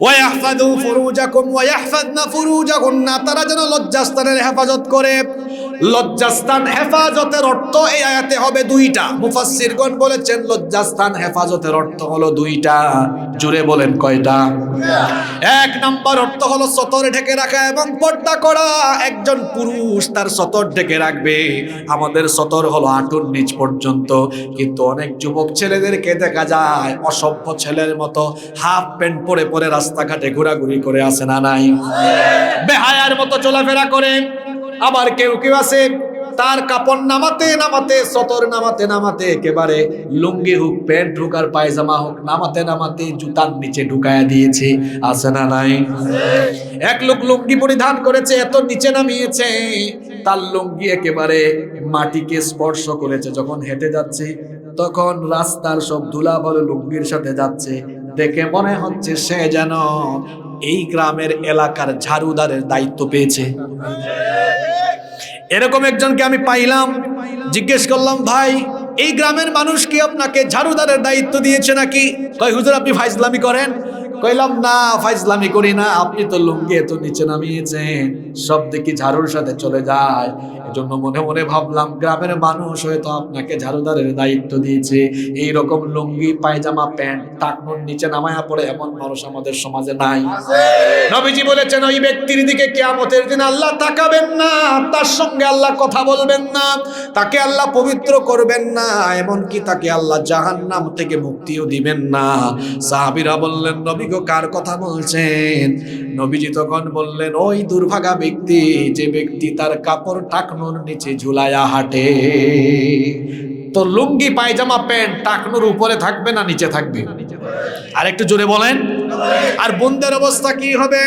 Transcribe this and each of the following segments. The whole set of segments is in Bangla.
ওয়াহফাদু ফুরুজাকুম ওয়াহফাদনা ফুরুজাকুন্না তারা যেন লজ্জাস্থানের হেফাজত করে। লজ্জাস্থান হেফাজতের অর্থ এই আয়াতে হবে দুইটা। মুফাসসিরগণ বলেছেন, লজ্জাস্থান হেফাজতের অর্থ হলো দুইটা। জুড়ে বলেন কয়টা? এক নম্বর অর্থ হলো সতর ঢেকে রাখা এবং পর্দা করা। একজন পুরুষ তার সতর ঢেকে রাখবে। আমাদের সতর হলো আটুর নিচ পর্যন্ত। কিন্তু অনেক যুবক ছেলেদেরকে দেখা যায়, অসভ্য ছেলের মতো হাফ প্যান্ট পরে পরে রাস্তাঘাটে ঘোরাঘুরি করে আসে না নাই? বেহায়ার মতো চলাফেরা করে। আবার কেউ কেউ আছে, তার কাপড় নামাতে নামাতে, সতর নামাতে নামাতে একেবারে লুঙ্গি হোক, প্যান্ট হোক আর পায়জামা হোক, নামাতে নামাতে জুতার নিচে ঢুকায়া দিয়েছে। আছে না নাই? এক লোক লুঙ্গি পরিধান করেছে, এত নিচে নামিয়েছে, তার লুঙ্গি একেবারে মাটিকে স্পর্শ করেছে। যখন হেঁটে যাচ্ছে, তখন রাস্তার সব ধুলা বলে লুঙ্গির সাথে যাচ্ছে। দেখে মনে হচ্ছে সে যেন এই গ্রামের এলাকার ঝাড়ুদারের দায়িত্ব পেয়েছে। এরকম একজনকে আমি পাইলাম, জিজ্ঞেস করলাম, ভাই, এই গ্রামের মানুষ কি আপনাকে ঝাড়ুদারের দায়িত্ব দিয়েছে নাকি? কয়, হুজুর, আপনি ফাইজলামি করেন? কইলাম না ফাইজলামি করি না আপনি তো লুঙ্গি এত নিচে নামিয়েছেন সব দেখি ঝাড়ুর সাথে চলে যায়। এজন্য মনে মনে ভাবলাম গ্রামের মানুষ হয়তো আপনাকে ঝাড়ুদারের দায়িত্ব দিয়েছে। এই রকম লুঙ্গি পায়জামা প্যান্ট টাকনুর নিচে নামায়া পড়ে এমন মানুষ আমাদের সমাজে নাই। নবীজি বলেছেন ওই ব্যক্তির দিকে কেয়ামতের দিন আল্লাহ তাকাবেন না তার সঙ্গে আল্লাহ কথা বলবেন না তাকে আল্লাহ পবিত্র করবেন না এমনকি তাকে আল্লাহ জাহান্নাম থেকে মুক্তিও দিবেন না। সাহাবীরা বললেন নবী গো, কার কথা বলছেন? নবীজি তখন বললেন, ওই দুর্ভাগা ব্যক্তি, যে ব্যক্তি তার কাপড় টাকনুর নিচে ঝুলায়া হাঁটে। তো লুঙ্গি, পায়জামা, প্যান্ট টাকনুর উপরে থাকবে না নিচে থাকবে? আর একটু জোরে বলেন। আর বোনদের অবস্থা কি হবে?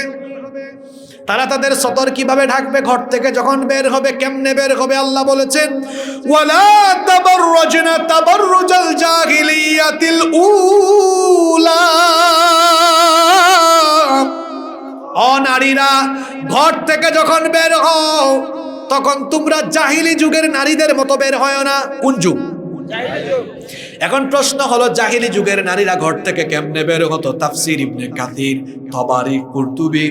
তারা তাদের সতর কীভাবে ঢাকবে? ঘর থেকে যখন বের হবে, কেমনে বের হবে? আল্লাহ বলেছেন, ওয়ালা তাবাররুজনা তাবাররুজাল জাহিলিয়াতিল উলা। নারীরা ঘর থেকে যখন বের হও, তখন তোমরা জাহিলি যুগের নারীদের মতো বের হয় না। কোন যুগ? এখন প্রশ্ন হলো, জাহিলি যুগের নারীরা ঘর থেকে কেমনে বের হতো? তাফসির ইবনে কাতির তবারি কুরতুবি,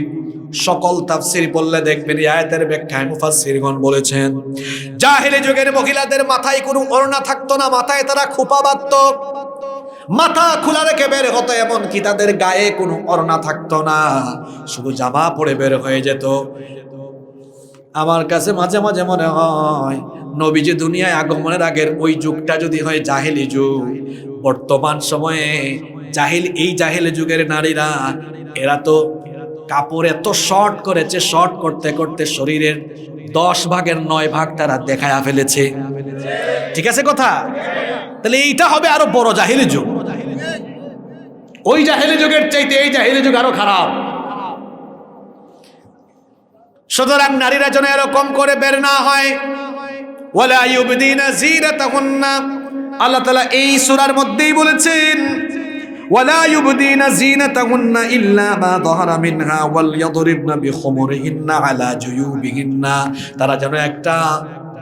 সকল তাফসির পড়লে দেখবেন আয়াতের ব্যাখ্যায় মুফাসসিরগণ বলেছেন, জাহিলি যুগের মহিলাদের মাথায় কোনো ওড়না থাকতো না, মাথায় তারা খোপা বাঁধতো। মাথা খোলা রেখে বের হতো এমন কি তাদের গায়ে কোনো ওড়না থাকতো না। শুধু জামা পরে বের হয়ে যেত। আমার কাছে মাঝে মাঝে মনে হয়, নবীজি দুনিয়ায় আগমনের আগের ওই যুগটা যদি হয় জাহেলি যুগ। বর্তমান সময়ে জাহিল, এই জাহেলি যুগের নারীরা, এরা তো কাপড় এত শর্ট করেছে, শর্ট করতে করতে শরীরের দশ ভাগের নয় ভাগ তারা দেখায়া ফেলেছে। ঠিক আছে কথা? তাহলে এইটা হবে আরও বড় জাহিলি যুগ। ওই জাহেলি যুগের চাইতে এই জাহেলি যুগ আরও খারাপ। সুতরাং নারীরা যেন এরকম করে বের না হয়। আল্লাহ তাআলা এই সূরার মধ্যেই বলেছেন তারা যেন একটা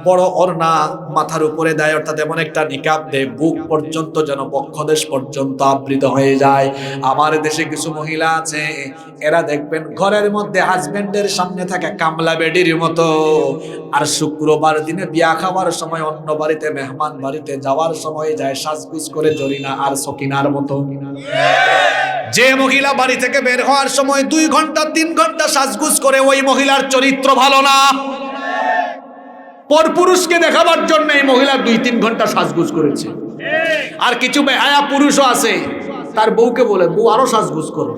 বড় ওড়না মাথার উপরে দেয়, অর্থাৎ এমন একটা নিকাব দেয় বুক পর্যন্ত যেন বক্ষদেশ পর্যন্ত আবৃত হয়ে যায়। আমার দেশে কিছু মহিলা আছে, এরা দেখবেন ঘরের মধ্যে হাজবেন্ডের সামনে থাকে কামলা বেডির মতো। আর শুক্রবার দিনে বিয়া খাওয়ার সময় অন্য বাড়িতে মেহমান বাড়িতে যাওয়ার সময় যায়, সাজগুজ করে জরিনা আর সকিনার মতো। যে মহিলা বাড়ি থেকে বের হওয়ার সময় দুই ঘণ্টা, তিন ঘণ্টা সাজগুজ করে ওই মহিলার চরিত্র ভালো না। পর পুরুষকে দেখাবার জন্য এই মহিলা দুই তিন ঘণ্টা সাজগুজ করেছে। আর কিছু বেহায়া পুরুষও আছে। তার বউকে বলে বউ আরও সাজগুজ করো।